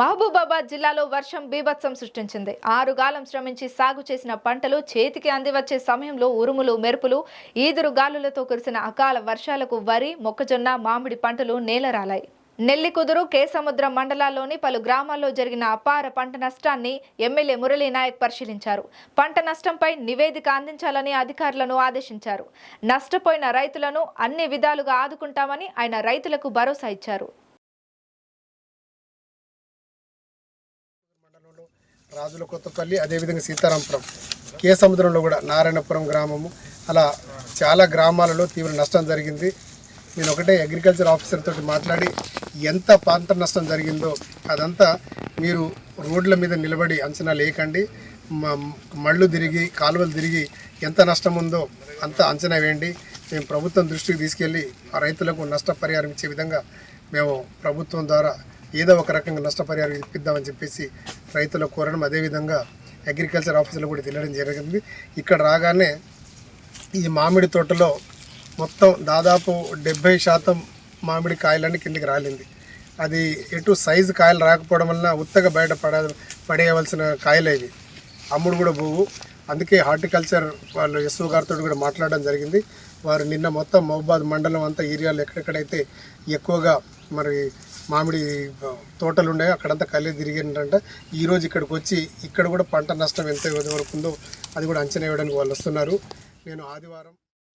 మహబూబాబాద్ జిల్లాలో వర్షం బీభత్సం సృష్టించింది. ఆరుగాలం శ్రమించి సాగు చేసిన పంటలు చేతికి అందివచ్చే సమయంలో ఉరుములు మెరుపులు ఈదురు గాలులతో కురిసిన అకాల వర్షాలకు వరి మొక్కజొన్న మామిడి పంటలు నేలరాలాయి. నెల్లికుదురు కేసముద్ర మండలాల్లోని పలు గ్రామాల్లో జరిగిన అపార పంట నష్టాన్ని ఎమ్మెల్యే మురళీ నాయక్ పరిశీలించారు. పంట నష్టంపై నివేదిక అందించాలని అధికారులను ఆదేశించారు. నష్టపోయిన రైతులను అన్ని విధాలుగా ఆదుకుంటామని ఆయన రైతులకు భరోసా ఇచ్చారు. రాజుల కొత్తపల్లి అదేవిధంగా సీతారాంపురం. కే. సముద్రంలో కూడా నారాయణపురం గ్రామము. అలా చాలా గ్రామాలలో తీవ్ర నష్టం జరిగింది. నేను ఒకటే అగ్రికల్చర్ ఆఫీసర్ తోటి మాట్లాడి ఎంత పంట నష్టం జరిగిందో అదంతా మీరు రోడ్ల మీద నిలబడి అంచనా లేకండి. మ- మళ్ళు తిరిగి కాలువలు తిరిగి ఎంత నష్టం ఉందో అంత అంచనా వేయండి. మేము ప్రభుత్వం దృష్టికి తీసుకెళ్ళి ఆ రైతులకు నష్టపరిహారం ఇచ్చే విధంగా మేము ప్రభుత్వం ద్వారా ఏదో ఒక రకంగా నష్టపరిహారం ఇప్పిద్దామని చెప్పేసి రైతులకు కోరడం అదేవిధంగా అగ్రికల్చర్ ఆఫీసులో కూడా తెలియడం జరిగింది. ఇక్కడ రాగానే ఈ మామిడి తోటలో మొత్తం దాదాపు డెబ్బై శాతం మామిడి కాయలన్నీ కిందికి రాలింది. అది ఎటు సైజు కాయలు రాకపోవడం వలన ఉత్తగా బయట పడ పడేయవలసిన కాయలు ఇవి. అమ్ముడు కూడా పోవు అందుకే హార్టికల్చర్ వాళ్ళు ఎస్ఓ గారితో కూడా మాట్లాడడం జరిగింది. వారు నిన్న మొత్తం మహబాద్ మండలం అంతా ఏరియాలో ఎక్కడెక్కడైతే ఎక్కువగా మరి మామిడి తోటలు ఉన్నాయో అక్కడంతా కళ్ళే తిరిగిందంట ఈరోజు ఇక్కడికి వచ్చి ఇక్కడ కూడా పంట నష్టం ఎంత వరకు ఉందో అది కూడా అంచనా వేయడానికి వాళ్ళు వస్తున్నారు. నేను ఆదివారం